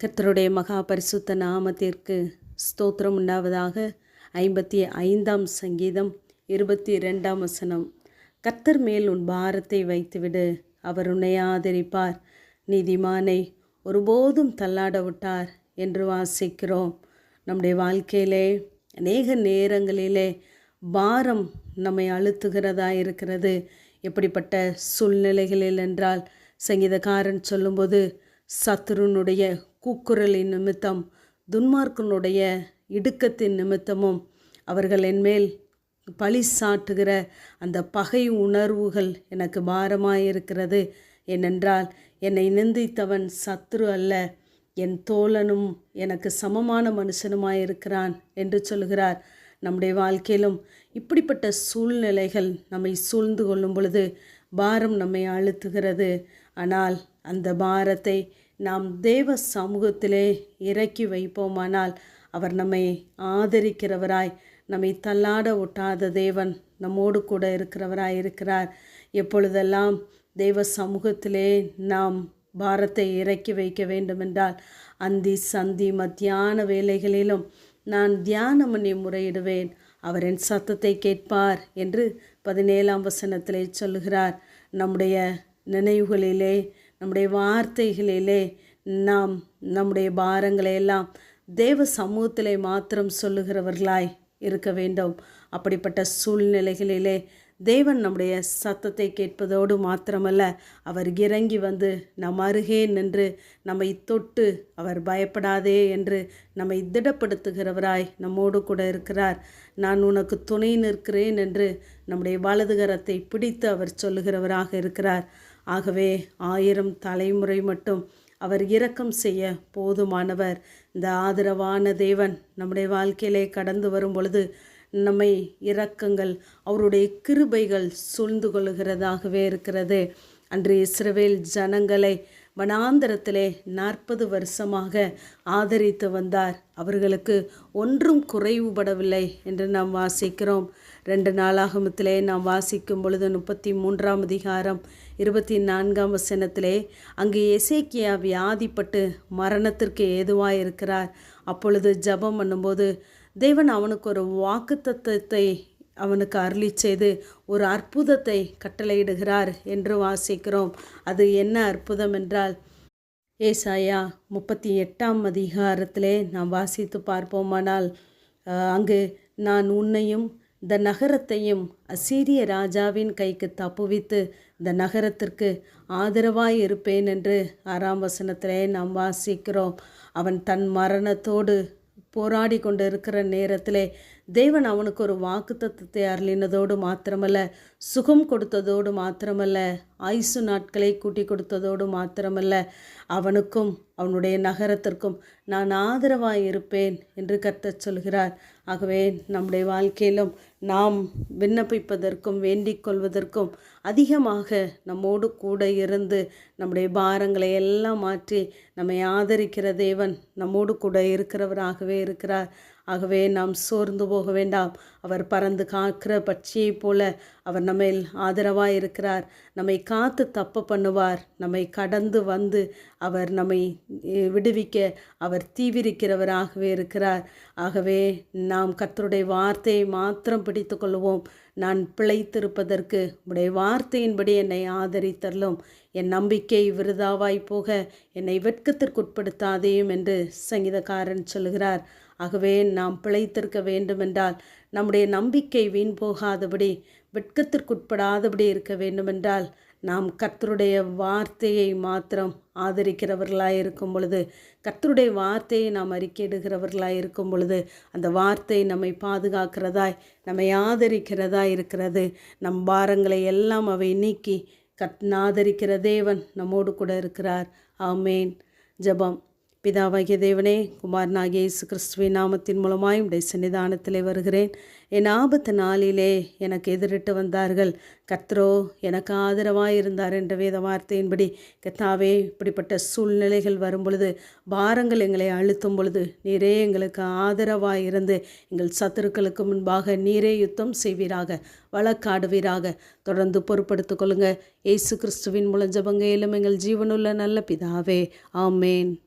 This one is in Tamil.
கர்த்தருடைய மகா பரிசுத்த நாமத்திற்கு ஸ்தோத்திரம் உண்டாவதாக ஐம்பத்தி ஐந்தாம் சங்கீதம் இருபத்தி ரெண்டாம் வசனம். கர்த்தர் மேல் உன் பாரத்தை வைத்துவிடு அவர் உன்னை ஆதரிப்பார். நீதிமானை ஒருபோதும் தள்ளாட விட்டார் என்று வாசிக்கிறோம். நம்முடைய வாழ்க்கையிலே அநேக நேரங்களிலே பாரம் நம்மை அழுத்துகிறதா இருக்கிறது. எப்படிப்பட்ட சூழ்நிலைகளில் என்றால் சங்கீதக்காரன் சொல்லும்போது சத்துருனுடைய கூக்குரலின் நிமித்தம் துன்மார்க்கனுடைய இடுக்கத்தின் நிமித்தமும் அவர்கள் என்மேல் பழி சாட்டுகிற அந்த பகை உணர்வுகள் எனக்கு பாரமாயிருக்கிறது. ஏனென்றால் என்னை நிந்தித்தவன் சத்ரு அல்ல என் தோழனும் எனக்கு சமமான மனுஷனுமாயிருக்கிறான் என்று சொல்கிறார். நம்முடைய வாழ்க்கையிலும் இப்படிப்பட்ட சூழ்நிலைகள் நம்மை சூழ்ந்து கொள்ளும் பொழுது பாரம் நம்மை அழுத்துகிறது ஆனால் அந்த பாரத்தை நாம் தேவ சமூகத்திலே இறக்கி வைப்போமானால் அவர் நம்மை ஆதரிக்கிறவராய் நம்மை தள்ளாட ஒட்டாத தேவன் நம்மோடு கூட இருக்கிறவராய் இருக்கிறார். எப்பொழுதெல்லாம் தெய்வ சமூகத்திலே நாம் பாரத்தை இறக்கி வைக்க வேண்டுமென்றால் அந்தி சந்தி மத்தியான வேலைகளிலும் நான் தியானம் பண்ணி முறையிடுவேன். அவர் என் சத்தத்தை கேட்பார் என்று பதினேழாம் வசனத்திலே சொல்லுகிறார். நம்முடைய நினைவுகளிலே நம்முடைய வார்த்தைகளிலே நாம் நம்முடைய பாரங்களை எல்லாம் தேவ சமூகத்திலே மாத்திரம் சொல்லுகிறவர்களாய் இருக்க வேண்டும். அப்படிப்பட்ட சூழ்நிலைகளிலே தேவன் நம்முடைய சத்தத்தை கேட்பதோடு மாத்திரமல்ல அவர் இறங்கி வந்து நம் அருகே நின்று நம்மை தொட்டு அவர் பயப்படாதே என்று நம்மை திடப்படுத்துகிறவராய் நம்மோடு கூட இருக்கிறார். நான் உனக்கு துணை நிற்கிறேன் என்று நம்முடைய வலதுகரத்தை பிடித்து அவர் சொல்லுகிறவராக இருக்கிறார். ஆகவே ஆயிரம் தலைமுறை மட்டும் அவர் இரக்கம் செய்ய போதுமானவர். இந்த ஆதரவான தேவன் நம்முடைய வாழ்க்கையிலே கடந்து வரும் பொழுது நம்மை இரக்கங்கள் அவருடைய கிருபைகள் சூழ்ந்து கொள்கிறதாகவே இருக்கிறது. அன்று இஸ்ரவேல் ஜனங்களை வனாந்தரத்திலே நாற்பது வருஷமாக ஆதரித்து வந்தார். அவர்களுக்கு ஒன்றும் குறைவுபடவில்லை என்று நாம் வாசிக்கிறோம். ரெண்டு நாளாகமத்திலே நாம் வாசிக்கும் பொழுது முப்பத்தி மூன்றாம் அதிகாரம் இருபத்தி நான்காம் வசனத்திலே அங்கு எசேக்கியா வியாதிப்பட்டு மரணத்திற்கு ஏதுவாக இருக்கிறார் அப்பொழுது ஜபம் பண்ணும்போது தேவன் அவனுக்கு ஒரு வாக்கு தத்துவத்தை அவனுக்கு அருளி செய்து ஒரு அற்புதத்தை கட்டளையிடுகிறார் என்று வாசிக்கிறோம். அது என்ன அற்புதம் என்றால் ஏசாயா முப்பத்தி எட்டாம் அதிகாரத்திலே நாம் வாசித்து பார்ப்போமானால் அங்கு நான் உன்னையும் இந்த நகரத்தையும் அசீரிய ராஜாவின் கைக்கு தப்புவித்து இந்த நகரத்திற்கு ஆதரவாய் இருப்பேன் என்று ஆறாம் வசனத்திலே நாம் வாசிக்கிறோம். அவன் தன் மரணத்தோடு போராடி கொண்டு இருக்கிற நேரத்திலே தேவன் அவனுக்கு ஒரு வாக்கு தத்துவத்தை அருளினதோடு மாத்திரமல்ல சுகம் கொடுத்ததோடு மாத்திரமல்ல ஆயுசு நாட்களை கூட்டி கொடுத்ததோடு மாத்திரமல்ல அவனுக்கும் அவனுடைய நகரத்திற்கும் நான் ஆதரவாக இருப்பேன் என்று கத்த சொல்கிறார். ஆகவே நம்முடைய வாழ்க்கையிலும் நாம் விண்ணப்பிப்பதற்கும் வேண்டிக் கொள்வதற்கும் அதிகமாக நம்மோடு கூட இருந்து நம்முடைய பாரங்களை எல்லாம் மாற்றி நம்மை ஆதரிக்கிற தேவன் நம்மோடு கூட இருக்கிறவராகவே இருக்கிறார். ஆகவே நாம் சோர்ந்து போக வேண்டாம். அவர் பறந்து காக்கிற பட்சியைப் போல அவர் நம்மை ஆதரவாக இருக்கிறார் நம்மை காத்து தப்பு பண்ணுவார். நம்மை கடந்து வந்து அவர் நம்மை விடுவிக்க அவர் தீவிரிக்கிறவராகவே இருக்கிறார். ஆகவே நாம் கத்தருடைய வார்த்தையை மாத்திரம் பிடித்து கொள்வோம். நான் பிழைத்திருப்பதற்கு உடைய வார்த்தையின்படி என்னை ஆதரித்தரலும் என் நம்பிக்கை விருதாவாய் போக என்னை வெட்கத்திற்குட்படுத்தாதேயும் என்று சங்கீதக்காரன் சொல்கிறார் ஆகவே நாம் பிழைத்திருக்க வேண்டுமென்றால் நம்முடைய நம்பிக்கை வீண் போகாதபடி வெட்கத்திற்குட்படாதபடி இருக்க வேண்டுமென்றால் நாம் கர்த்தருடைய வார்த்தையை மாத்திரம் ஆதரிக்கிறவர்களாக இருக்கும் பொழுது கர்த்தருடைய வார்த்தையை நாம் அறிக்கையிடுகிறவர்களாக இருக்கும் பொழுது அந்த வார்த்தை நம்மை பாதுகாக்கிறதாய் நம்மை ஆதரிக்கிறதா இருக்கிறது. நம் பாரங்களை எல்லாம் அவை நீக்கி கத் ஆதரிக்கிற தேவன் நம்மோடு கூட இருக்கிறார். ஆமேன். ஜபம். பிதாவாகிய தேவனே குமாரனாகிய இயேசு கிறிஸ்துவின் நாமத்தின் மூலமாயும் உடைய சன்னிதானத்திலே வருகிறேன். என் ஆபத்து நாளிலே எனக்கு எதிரிட்டு வந்தார்கள். கத்ரோ எனக்கு ஆதரவாக இருந்தார் என்ற வேத வார்த்தையின்படி கத்தாவே இப்படிப்பட்ட சூழ்நிலைகள் வரும் பொழுது பாரங்கள் எங்களை அழுத்தும் பொழுது நீரே எங்களுக்கு ஆதரவாக இருந்து எங்கள் சத்துருக்களுக்கு முன்பாக நீரே யுத்தம் செய்வீராக வழக்காடுவீராக. தொடர்ந்து பொறுப்படுத்திக் கொள்ளுங்க. இயேசு கிறிஸ்துவின் மூலம் ஜபங்கையிலும் எங்கள் ஜீவனுள்ள நல்ல பிதாவே. ஆமேன்.